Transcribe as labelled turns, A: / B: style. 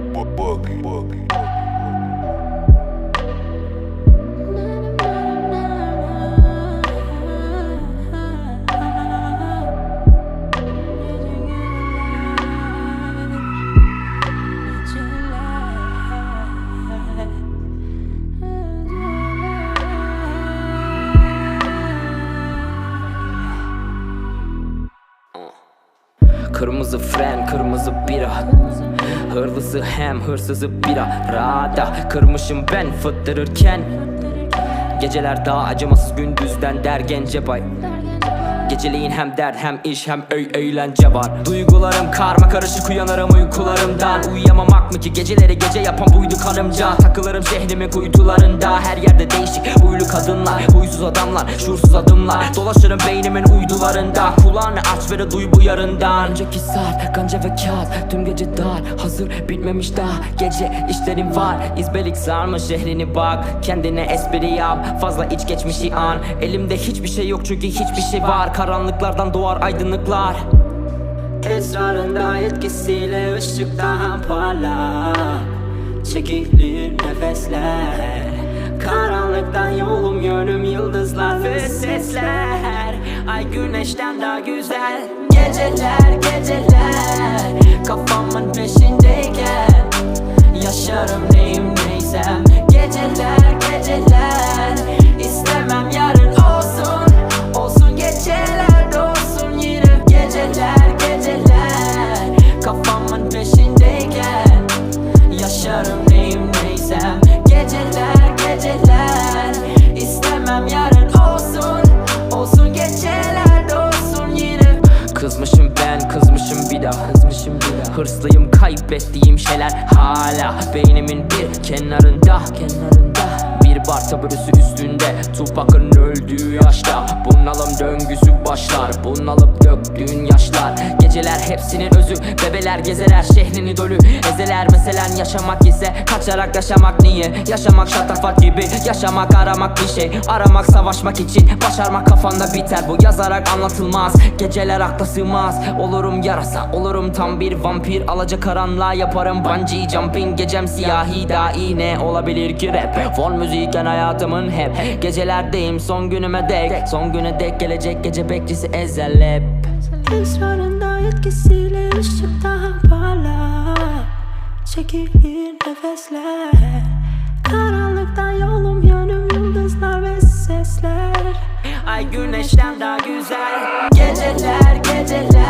A: bug, bug, bug.
B: Kırmızı fren, kırmızı bira. Hırlısı hem hırsızı bira. Rada kırmışım ben fıttırırken. Geceler daha acımasız gündüzden der gence bay Geceliğin hem dert hem iş hem öy eğlence var. Duygularım karma karışık uyanırım uykularımdan. Uyuyamamak mı ki? Geceleri gece yapan buydu kanımca Takılırım şehrimin kuytularında. Her yerde değişik huylu kadınlar Huysuz adamlar şuursuz adımlar. Dolaşırım beynimin uydularında. Kulağını aç ve de duy bu yarından. Önceki saat ganca ve kağıt. Tüm gece dar hazır bitmemiş daha. Gece işlerim var izbelik sarmış şehrini bak. Kendine espri yap fazla iç geçmişi an. Elimde hiçbir şey yok çünkü hiçbir şey var Karanlıklardan doğar aydınlıklar. Esrarında etkisiyle ışık daha parlak Çekilir nefesler. Karanlıktan yolum yönüm yıldızlar ve sesler. Ay güneşten daha güzel. Geceler geceler. Kafamın peşindeyken. Yaşarım neyim neysem. Geceler geceler Kızmışım ben kızmışım bir daha Kızmışım bir daha. Hırslıyım kaybettiğim şeyler hala Beynimin bir kenarında Kenarında bar taburesi üstünde. Tupac'ın öldüğü yaşta Bunalım döngüsü başlar. Bunalıp döktüğün yaşlar. Geceler hepsinin özü Bebeler gezeler şehrini dolu Ezeler meselen yaşamak ise Kaçarak yaşamak niye? Yaşamak şatafat gibi Yaşamak aramak bir şey. Aramak savaşmak için Başarmak kafanda biter. Bu yazarak anlatılmaz. Geceler akla sığmaz. Olurum yarasa Olurum tam bir vampir. Alaca karanlığa yaparım bungee jumping. Gecem siyahi dahi ne olabilir ki rap? Fon müzikken hayatımın hep Gecelerdeyim. Son günüme dek Son güne dek gelecek gece bekçisi ezel hep.
C: Esrarında etkisiyle ışık daha parlak. Çekilir nefesler. Karanlıktan yolum yönüm yıldızlar ve sesler.
B: Ay güneşten daha güzel. Geceler geceler